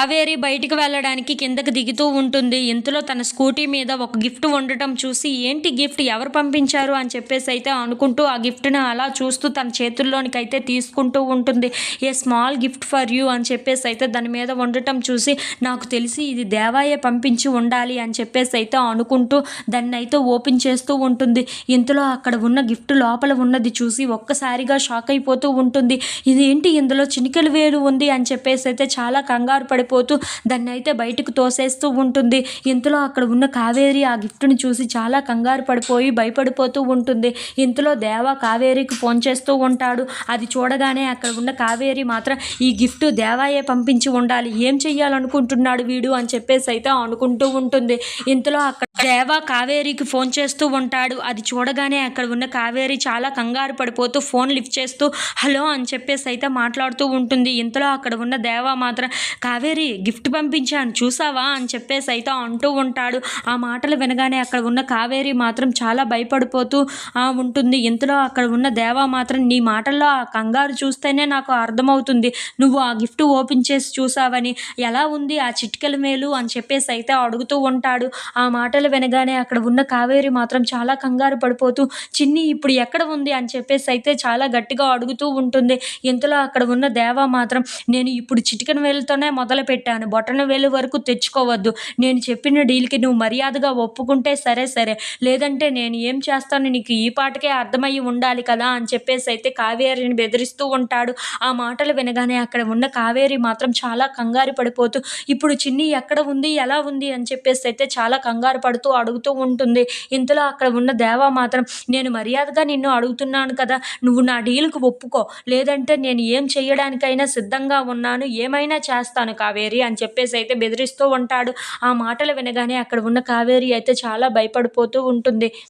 కావేరి బయటికి వెళ్ళడానికి కిందకి దిగుతూ ఉంటుంది. ఇంతలో తన స్కూటీ మీద ఒక గిఫ్ట్ ఉండటం చూసి ఏంటి గిఫ్ట్? ఎవరు పంపించారు? అని చెప్పేసి అయితే అనుకుంటూ ఆ గిఫ్ట్ని అలా చూస్తూ తన చేతుల్లోనికి అయితే తీసుకుంటూ ఉంటుంది. A small gift for you అని చెప్పేసి అయితే దాని మీద ఉండటం చూసి నాకు తెలిసి ఇది దేవాయే పంపించి ఉండాలి అని చెప్పేసి అయితే అనుకుంటూ దాన్ని అయితే ఓపెన్ చేస్తూ ఉంటుంది. ఇంతలో అక్కడ ఉన్న గిఫ్ట్ లోపల ఉన్నది చూసి ఒక్కసారిగా షాక్ అయిపోతూ ఉంటుంది. ఇది ఏంటి ఇందులో చినికలు వేలు ఉంది అని చెప్పేసి అయితే చాలా కంగారు పడిపోతూ దాన్ని అయితే బయటకు తోసేస్తూ ఉంటుంది. ఇంతలో అక్కడ ఉన్న కావేరి ఆ గిఫ్ట్ని చూసి చాలా కంగారు పడిపోయి భయపడిపోతూ ఉంటుంది. ఇంతలో దేవ కావేరికి ఫోన్ చేస్తూ ఉంటాడు. అది చూడగానే అక్కడ ఉన్న కావేరి మాత్రం ఈ గిఫ్ట్ దేవాయే పంపించి ఉండాలి. ఏం చెయ్యాలనుకుంటున్నాడు వీడు అని చెప్పేసి అయితే అనుకుంటూ ఉంటుంది. ఇంతలో అక్కడ దేవ కావేరికి ఫోన్ చేస్తూ ఉంటాడు. అది చూడగానే అక్కడ ఉన్న కావేరి చాలా కంగారు పడిపోతూ ఫోన్ లిఫ్ట్ చేస్తూ హలో అని చెప్పేసి అయితే మాట్లాడుతూ ఉంటుంది. ఇంతలో అక్కడ ఉన్న దేవ మాత్రం కావేరి గిఫ్ట్ పంపించాను చూసావా? అని చెప్పేసి అయితే అంటూ ఉంటాడు. ఆ మాటలు వినగానే అక్కడ ఉన్న కావేరి మాత్రం చాలా భయపడిపోతూ ఉంటుంది. ఇంతలో అక్కడ ఉన్న దేవ మాత్రం నీ మాటల్లో ఆ కంగారు చూస్తేనే నాకు అర్థమవుతుంది. నువ్వు ఆ గిఫ్ట్ ఓపెన్ చేసి చూసావని. ఎలా ఉంది ఆ చిటికెల మేలు? అని చెప్పేసి అయితే అడుగుతూ ఉంటాడు. ఆ మాటలు వినగానే అక్కడ ఉన్న కావేరి మాత్రం చాలా కంగారు పడిపోతూ చిన్ని ఇప్పుడు ఎక్కడ ఉంది? అని చెప్పేసి అయితే చాలా గట్టిగా అడుగుతూ ఉంటుంది. ఇంతలో అక్కడ ఉన్న దేవ మాత్రం నేను ఇప్పుడు చిటికన వేలుతోనే మొదలు పెట్టాను. బొటన వేలు వరకు తెచ్చుకోవద్దు. నేను చెప్పిన డీల్కి నువ్వు మర్యాదగా ఒప్పుకుంటే సరే సరే. లేదంటే నేను ఏం చేస్తాను? నీకు ఈ పాటకే అర్థమయ్యి ఉండాలి కదా? అని చెప్పేసి అయితే కావేరిని బెదిరిస్తూ ఉంటాడు. ఆ మాటలు వినగానే అక్కడ ఉన్న కావేరి మాత్రం చాలా కంగారు పడిపోతూ ఇప్పుడు చిన్ని ఎక్కడ ఉంది? ఎలా ఉంది? అని చెప్పేసి అయితే చాలా కంగారు పడుతూ అడుగుతూ ఉంటుంది. ఇంతలో అక్కడ ఉన్న దేవ మాత్రం నేను మర్యాదగా నిన్ను అడుగుతున్నాను కదా నువ్వు నా డీల్కి ఒప్పుకో. లేదంటే నేను ఏం చేయడానికైనా సిద్ధంగా ఉన్నాను. ఏమైనా చేస్తాను కావేరి అని చెప్పేసి అయితే బెదిరిస్తూ ఉంటాడు. ఆ మాటలు వినగానే అక్కడ ఉన్న కావేరి అయితే చాలా భయపడిపోతూ ఉంటుంది.